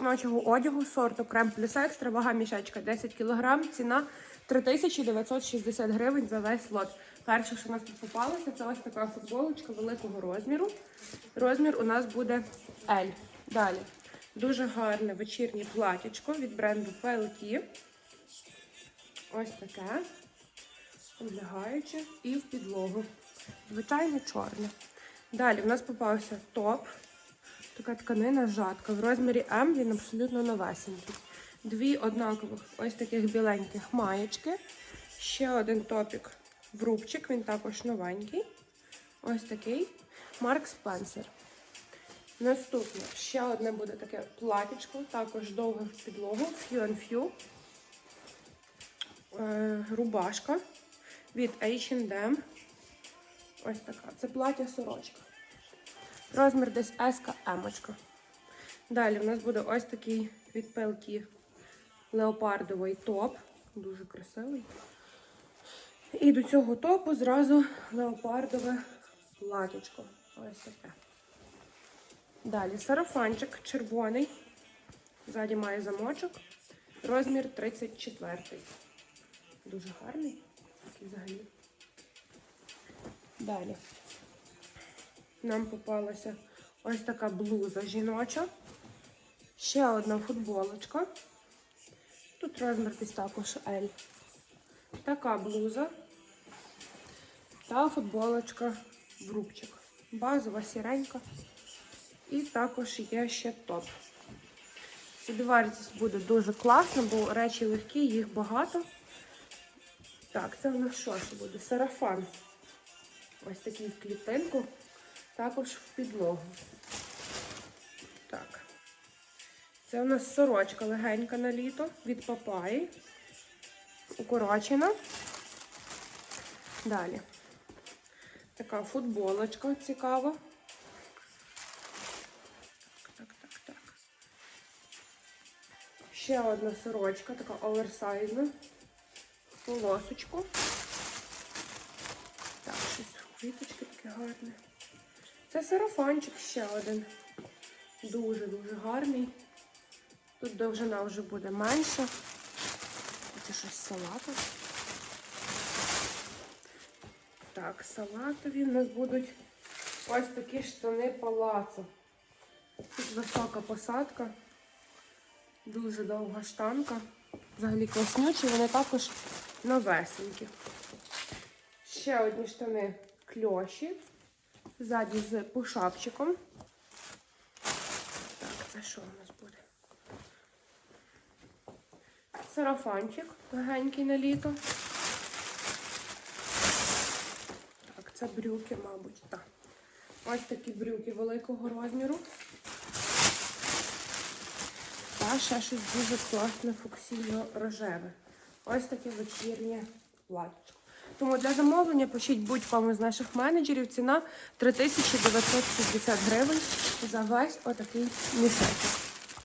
жіночого одягу сорту крем плюс екстра, вага мішечка 10 кг, ціна 3960 гривень за весь лот. Перше, що у нас тут попалося, це ось така футболочка великого розміру. Розмір у нас буде L. Далі. Дуже гарне вечірнє платячко від бренду PLT. Ось таке. Облягаюче і в підлогу. Звичайно, чорне. Далі в нас попався топ. Така тканина жатка. В розмірі М він абсолютно новесенький. Дві однакових ось таких біленьких маєчки. Ще один топік в рубчик, він також новенький. Ось такий. Марк Спенсер. Наступне ще одне буде таке платічко, також довге в підлогу, Few Few. Е, рубашка від H&M. Ось така. Це плаття сорочка. Розмір десь S, М. Далі в нас буде ось такий від PLT леопардовий топ. Дуже красивий. І до цього топу зразу леопардове платічко. Ось таке. Далі сарафанчик червоний. Ззаді має замочок. Розмір 34. Дуже гарний. Такий взагалі. Далі. Нам попалася ось така блуза жіноча. Ще одна футболочка. Тут розмір десь також L. Така блуза. Та футболочка в рубчик. Базова сіренька. І також є ще топ. Собівартість буде дуже класна, бо речі легкі, їх багато. Так, це в нас що буде? Сарафан. Ось такий в клітинку. Також в підлогу. Так. Це у нас сорочка легенька на літо від папаї. Укорочена. Далі. Така футболочка цікава. Так, так, так. Ще одна сорочка, така оверсайзна. Полосочку. Так, щось квіточки таке гарне. Це сарафанчик ще один. Дуже-дуже гарний. Тут довжина вже буде менша. Це щось салату. Так, салатові в нас будуть ось такі штани палацо. Тут висока посадка, дуже довга штанка. Взагалі класнючі, вони також новесенькі. Ще одні штани кльоші. Ззаді з пушапчиком. Так, це що у нас буде? Сарафанчик легенький на літо. Так, це брюки, мабуть, так. Ось такі брюки великого розміру. Та ще щось дуже класне фуксійно-рожеве. Ось таке вечірнє плаття. Тому для замовлення пишіть будь-кому з наших менеджерів. Ціна 3960 гривень за весь отакий мішечок.